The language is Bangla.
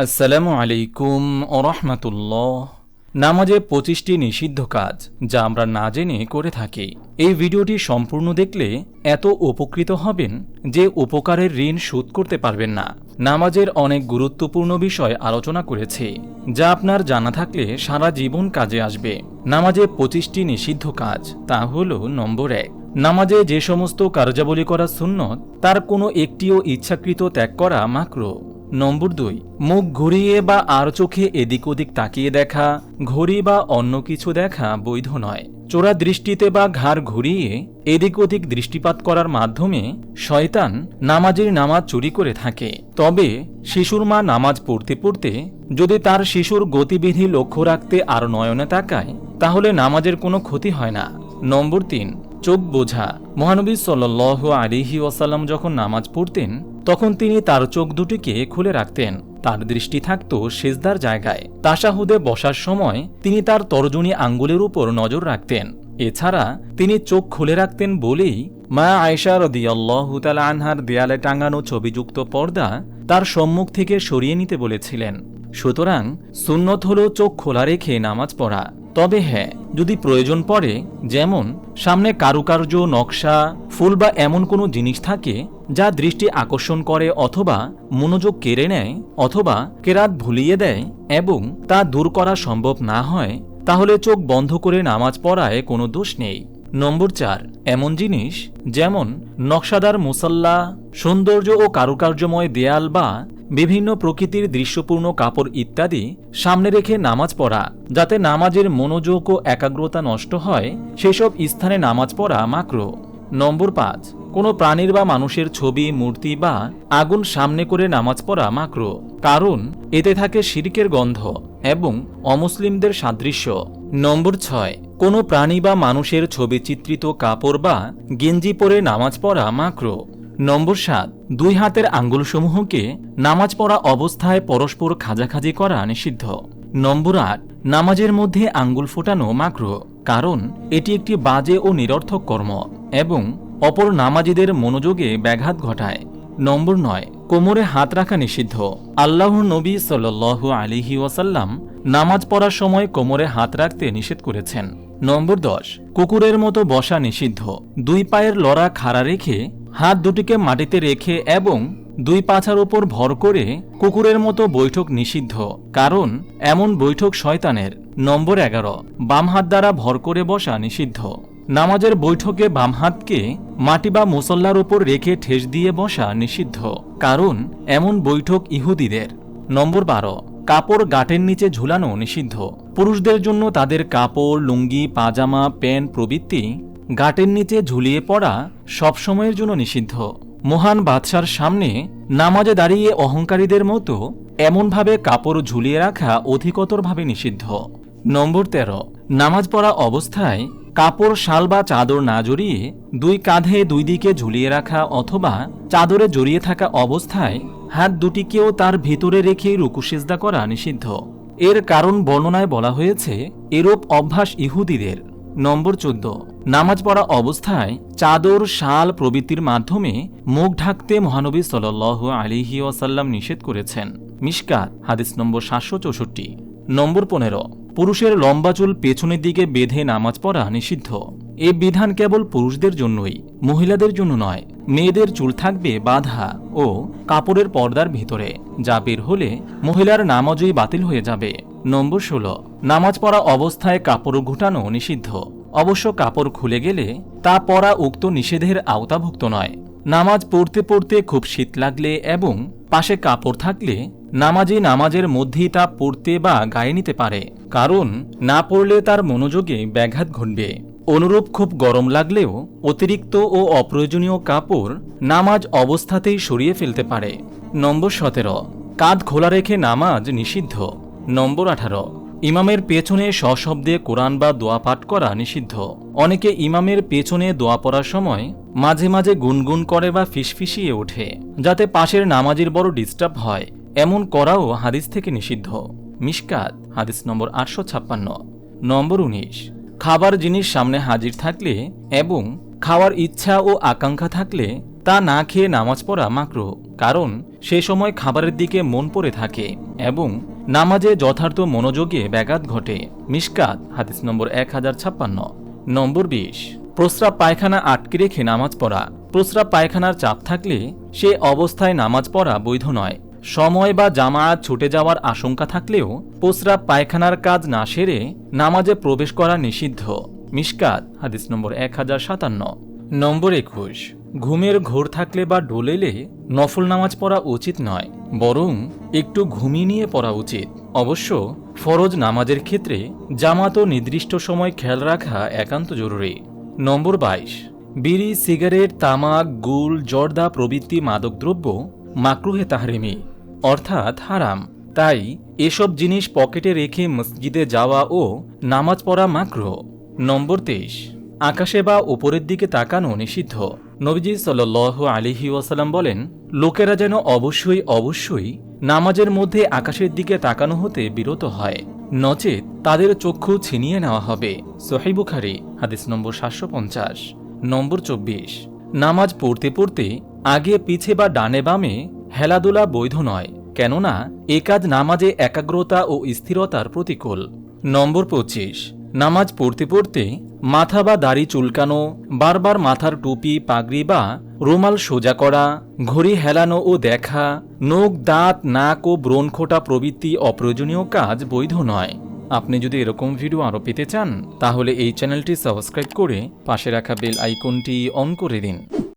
আসসালামু আলাইকুম ওরহমতুল্লাহ নামাজে পঁচিশটি নিষিদ্ধ কাজ যা আমরা না জেনে করে থাকি। এই ভিডিওটি সম্পূর্ণ দেখলে এত উপকৃত হবেন যে উপকারের ঋণ শোধ করতে পারবেন না। নামাজের অনেক গুরুত্বপূর্ণ বিষয় আলোচনা করেছি, যা আপনার জানা থাকলে সারা জীবন কাজে আসবে। নামাজে পঁচিশটি নিষিদ্ধ কাজ, তা হল নম্বর এক। নামাজে যে সমস্ত কার্যাবলী করা সুন্নত, তার কোনো একটিও ইচ্ছাকৃত ত্যাগ করা মাকরো। নম্বর দুই, মুখ ঘুরিয়ে বা আর চোখে এদিক ওদিক তাকিয়ে দেখা, ঘড়ি বা অন্য কিছু দেখা বৈধ নয়। চোরা দৃষ্টিতে বা ঘাড় ঘুরিয়ে এদিক ওদিক দৃষ্টিপাত করার মাধ্যমে শয়তান নামাজের নামাজ চুরি করে থাকে। তবে শিশুর মা নামাজ পড়তে পড়তে যদি তার শিশুর গতিবিধি লক্ষ্য রাখতে আর নয়নে তাকায়, তাহলে নামাজের কোনো ক্ষতি হয় না। নম্বর তিন, চোখ বোঝা। মহানবী সাল্ল আলিহি ওয়াসাল্লাম যখন নামাজ পড়তেন তখন তিনি তার চোখ দুটিকে খুলে রাখতেন। তার দৃষ্টি থাকত সেজদার জায়গায়। তাসাহুদে বসার সময় তিনি তার তর্জনী আঙ্গুলের উপর নজর রাখতেন। এছাড়া তিনি চোখ খুলে রাখতেন বলেই মা আয়সা রদিয়াল্লাহতাল আনহার দেয়ালে টাঙানো ছবিযুক্ত পর্দা তার সম্মুখ থেকে সরিয়ে নিতে বলেছিলেন। সুতরাং সুন্নত হল চোখ খোলা রেখে নামাজ পড়া। তবে হ্যাঁ যদি প্রয়োজন পড়ে, যেমন সামনে কারুকার্য, নকশা, ফুল বা এমন কোনো জিনিস থাকে যা দৃষ্টি আকর্ষণ করে অথবা মনোযোগ কেড়ে নেয় অথবা কেরাত ভুলিয়ে দেয় এবং তা দূর করা সম্ভব না হয়, তাহলে চোখ বন্ধ করে নামাজ পড়ায় কোনো দোষ নেই। নম্বর চার, এমন জিনিস যেমন নকশাদার মুসাল্লা, সৌন্দর্য ও কারুকার্যময় দেয়াল বা বিভিন্ন প্রকৃতির দৃশ্যপূর্ণ কাপড় ইত্যাদি সামনে রেখে নামাজ পড়া, যাতে নামাজের মনোযোগ ও একাগ্রতা নষ্ট হয়, সেসব স্থানে নামাজ পড়া মাকরো। নম্বর পাঁচ কোনো প্রাণীর বা মানুষের ছবি, মূর্তি বা আগুন সামনে করে নামাজ পড়া মাকরো, কারণ এতে থাকে শিরিকের গন্ধ এবং অমুসলিমদের সাদৃশ্য। নম্বর ছয়, কোনো প্রাণী বা মানুষের ছবি চিত্রিত কাপড় বা গেঞ্জি পরে নামাজ পড়া মাকরো। নম্বর সাত, দুই হাতের আঙ্গুলসমূহকে নামাজ পড়া অবস্থায় পরস্পর খাজাখাজি করা নিষিদ্ধ। নম্বর আট, নামাজের মধ্যে আঙ্গুল ফোটানো মাকরো, কারণ এটি একটি বাজে ও নিরর্থক কর্ম এবং অপর নামাজিদের মনোযোগে ব্যাঘাত ঘটায়। নম্বর নয়, কোমরে হাত রাখা নিষিদ্ধ। আল্লাহ নবী সাল আলিহি ওয়াসাল্লাম নামাজ পড়ার সময় কোমরে হাত রাখতে নিষেধ করেছেন। নম্বর দশ, কুকুরের মতো বসা নিষিদ্ধ। দুই পায়ের লড়া খাড়া রেখে হাত দুটিকে মাটিতে রেখে এবং দুই পাছার ওপর ভর করে কুকুরের মতো বৈঠক নিষিদ্ধ। কারণ, এমন বৈঠক শয়তানের। নম্বর এগারো, বাম হাত দ্বারা ভর করে বসা নিষিদ্ধ। নামাজের বৈঠকে বাম হাতকে মাটি বা মুসল্লার উপর রেখে ঠেস দিয়ে বসা নিষিদ্ধ। কারণ, এমন বৈঠক ইহুদিদের। নম্বর বারো, কাপড় গাটের নিচে ঝুলানো নিষিদ্ধ। পুরুষদের জন্য তাদের কাপড়, লুঙ্গি, পাজামা, প্যান্ট প্রভৃতি গাটের নিচে ঝুলিয়ে পড়া সবসময়ের জন্য নিষিদ্ধ। মহান বাদশার সামনে নামাজে দাঁড়িয়ে অহংকারীদের মতো এমনভাবে কাপড় ঝুলিয়ে রাখা অধিকতরভাবে নিষিদ্ধ। নম্বর তেরো, নামাজ পড়া অবস্থায় কাপড়, শাল বা চাদর না জড়িয়ে দুই কাঁধে দুই দিকে ঝুলিয়ে রাখা অথবা চাদরে জড়িয়ে থাকা অবস্থায় হাত দুটিকেও তার ভেতরে রেখে রুকুসেজদা করা নিষিদ্ধ। এর কারণ বর্ণনায় বলা হয়েছে, এরূপ অভ্যাস ইহুদিদের। নম্বর চোদ্দ। নামাজ পড়া অবস্থায় চাদর, শাল প্রবৃত্তির মাধ্যমে মুখ ঢাকতে মহানবী সাল আলিহি ওয়াসাল্লাম নিষেধ করেছেন। মিসকাত হাদিস নম্বর সাতশো চৌষট্টি। নম্বর পনেরো। পুরুষের লম্বা চুল পেছনের দিকে বেঁধে নামাজ পড়া নিষিদ্ধ। এ বিধান কেবল পুরুষদের জন্যই, মহিলাদের জন্য নয়, মেয়েদের চুল থাকবে বাধা ও কাপড়ের পর্দার ভিতরে, যা বের হলে মহিলার নামাজই বাতিল হয়ে যাবে। নম্বর ষোলো, নামাজ পড়া অবস্থায় কাপড় ঘুটানো নিষিদ্ধ। অবশ্য কাপড় খুলে গেলে তা পরা উক্ত নিষেধের আওতাভুক্ত নয়। নামাজ পড়তে পড়তে খুব শীত লাগলে এবং পাশে কাপড় থাকলে নামাজি নামাজের মধ্যেই তা পড়তে বা গায়ে নিতে পারে। কারণ না পড়লে তার মনোযোগে ব্যাঘাত ঘটবে। অনুরূপ খুব গরম লাগলেও অতিরিক্ত ও অপ্রয়োজনীয় কাপড় নামাজ অবস্থাতেই সরিয়ে ফেলতে পারে। নম্বর সতেরো, কাঁধ খোলা রেখে নামাজ নিষিদ্ধ। নম্বর আঠারো ইমামের পেছনে সশব্দে কোরআন বা দোয়া পাঠ করা নিষিদ্ধ। অনেকে ইমামের পেছনে দোয়া পড়ার সময় মাঝে মাঝে গুনগুন করে বা ফিসফিসিয়ে ওঠে, যাতে পাশের নামাজির বড় ডিস্টার্ব হয়। এমন করাও হাদিস থেকে নিষিদ্ধ। মিসকাত হাদিস নম্বর আটশো ছাপ্পান্ন। নম্বর উনিশ, খাবার জিনিস সামনে হাজির থাকলে এবং খাওয়ার ইচ্ছা ও আকাঙ্ক্ষা থাকলে তা না খেয়ে নামাজ পড়া মাকরু, কারণ সে সময় খাবারের দিকে মন পড়ে থাকে এবং নামাজে যথার্থ মনোযোগে ব্যাঘাত ঘটে। মিসকাত হাদিস নম্বর এক হাজার ছাপ্পান্ন। নম্বর বিশ। প্রস্রাব পায়খানা আটকে রেখে নামাজ পড়া। প্রস্রাব পায়খানার চাপ থাকলে সে অবস্থায় নামাজ পড়া বৈধ নয়। সময় বা জামায়াত ছুটে যাওয়ার আশঙ্কা থাকলেও প্রস্রাব পায়খানার কাজ না সেরে নামাজে প্রবেশ করা নিষিদ্ধ। মিসকাত হাদিস নম্বর এক হাজার সাতান্ন। নম্বর একুশ। ঘুমের ঘোর থাকলে বা ডোলেলে নফল নামাজ পড়া উচিত নয়। বরং একটু ঘুমিয়ে নিয়ে পড়া উচিত। অবশ্য ফরজ নামাজের ক্ষেত্রে জামাত ও নির্দিষ্ট সময় খেয়াল রাখা একান্ত জরুরি। নম্বর বাইশ। বিড়ি, সিগারেট, তামাক গুল জর্দা প্রভৃতি মাদকদ্রব্য মাকরুহে তাহরিমি, অর্থাৎ হারাম। তাই এসব জিনিস পকেটে রেখে মসজিদে যাওয়া ও নামাজ পড়া মাকরুহ। নম্বর তেইশ। আকাশে বা উপরের দিকে তাকানো নিষিদ্ধ। নবীজি সাল আলিহি ওয়াসাল্লাম বলেন, লোকেরা যেন অবশ্যই অবশ্যই নামাজের মধ্যে আকাশের দিকে তাকানো হতে বিরত হয়। নচেত তাদের চক্ষু ছিনিয়ে নেওয়া হবে। সোহাইবুখারি হাদিস নম্বর সাতশো পঞ্চাশ, নম্বর চব্বিশ। নামাজ পড়তে পড়তে আগে পিছে বা ডানে বামে হেলাদোলা বৈধ নয়, কেননা এ কাজ নামাজে একাগ্রতা ও স্থিরতার প্রতিকূল। নম্বর পঁচিশ। নামাজ পড়তে পড়তে মাথা বা দাড়ি চুলকানো, বারবার মাথার টুপি, পাগড়ি বা রুমাল সোজা করা, ঘড়ি হেলানো ও দেখা, নখ, দাঁত, নাক ও ব্রণ খোটা প্রভৃতি অপ্রয়োজনীয় কাজ বৈধ নয়। আপনি যদি এরকম ভিডিও আরও পেতে চান, তাহলে এই চ্যানেলটি সাবস্ক্রাইব করে পাশে রাখা বেল আইকনটি অন করে দিন।